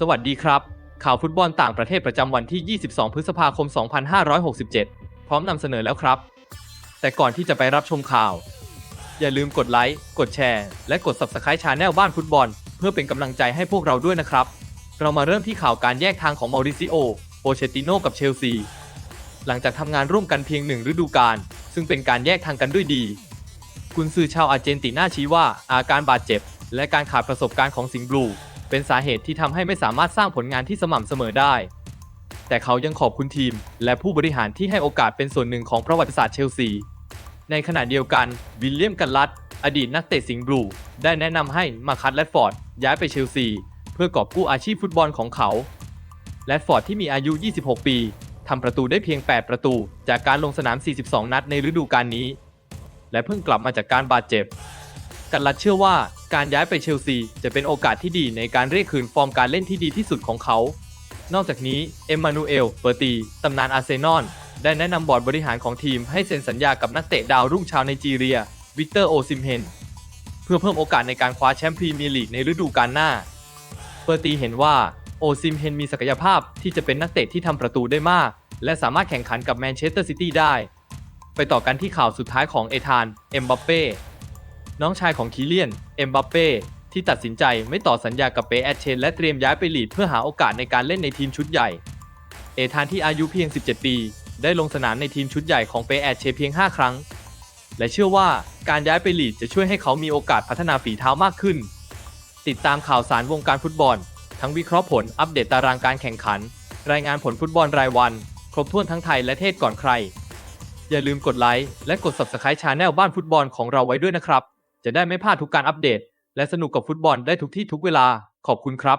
สวัสดีครับ ข่าวฟุตบอลต่างประเทศประจำวันที่ 22 พฤษภาคม 2567 พร้อมนำเสนอแล้วครับ แต่ก่อนที่จะไปรับชมข่าว อย่าลืมกดไลค์กดแชร์ และกด Subscribe ชาแนลบ้านฟุตบอล เพื่อเป็นกำลังใจให้พวกเราด้วยนะครับ เรามาเริ่มที่ข่าวการแยกทางของมาริซิโอโปเชติโนกับเชลซีหลังจากทำงานร่วมกันเพียงหนึ่งฤดูกาลซึ่งเป็นการแยกทางกันด้วยดี กุนซือชาวอาร์เจนตินาชี้ว่าอาการบาดเจ็บ และการขาดประสบการณ์ของสิงห์บลู เป็นสาเหตุที่ทำให้ไม่สามารถสร้างผลงานที่สม่ำเสมอได้ แต่เขายังขอบคุณทีม และผู้บริหารที่ให้โอกาสเป็นส่วนหนึ่งของประวัติศาสตร์เชลซี ในขณะเดียวกันวิลเลียมกันลัดอดีตนักเตะสิงห์บลูได้แนะนำให้มาคัตแรดฟอร์ดย้ายไปเชลซี เพื่อกอบกู้อาชีพฟุตบอลของเขาแรดฟอร์ดที่มีอายุ 26 ปีทำประตูได้เพียง 8 ประตู จากการลงสนาม 42 นัดในฤดูกาลนี้ และเพิ่งกลับมาจากการบาดเจ็บ กันลัดเชื่อว่าการย้ายไปเชลซีจะเป็นโอกาสที่ดีในการเรียกคืนฟอร์มการเล่นที่ดีที่สุดของเขา นอกจากนี้เอ็มมานูเอล เปอร์ตี ตำนานอาร์เซนอล ได้แนะนำบอร์ดบริหารของทีมให้เซ็นสัญญากับนักเตะดาวรุ่งชาวไนจีเรีย วิกเตอร์โอซิมเฮน เพื่อเพิ่มโอกาสในการคว้าแชมป์พรีเมียร์ลีกในฤดูกาลหน้า เปอร์ตีเห็นว่าโอซิมเฮนมีศักยภาพที่จะเป็นนักเตะที่ทำประตูได้มาก และสามารถแข่งขันกับแมนเชสเตอร์ซิตี้ได้ ไปต่อกันที่ข่าวสุดท้ายของเอธาน เอ็มบัปเป้ น้องชายของคีเลียน เอ็มบัปเป้ที่ตัดสินใจไม่ต่อสัญญากับเปแอดเชน และเตรียมย้ายไปลีดเพื่อหาโอกาสในการเล่นในทีมชุดใหญ่ เอธานที่อายุเพียง 17 ปี ได้ลงสนามในทีมชุดใหญ่ของเปแอดเชเพียง 5 ครั้ง และเชื่อว่าการย้ายไปลีดจะช่วยให้เขามีโอกาสพัฒนาฝีเท้ามากขึ้น ติดตามข่าวสารวงการฟุตบอล ทั้งวิเคราะห์ผลอัปเดตตารางการแข่งขัน รายงานผลฟุตบอลรายวัน ครบถ้วนทั้งไทยและเทศก่อนใคร อย่าลืมกดไลค์และกด Subscribe ชาแนลบ้านฟุตบอลของเราไว้ด้วยนะครับ จะได้ไม่พลาดทุกการอัปเดต และสนุกกับฟุตบอลได้ทุกที่ทุกเวลาขอบคุณครับ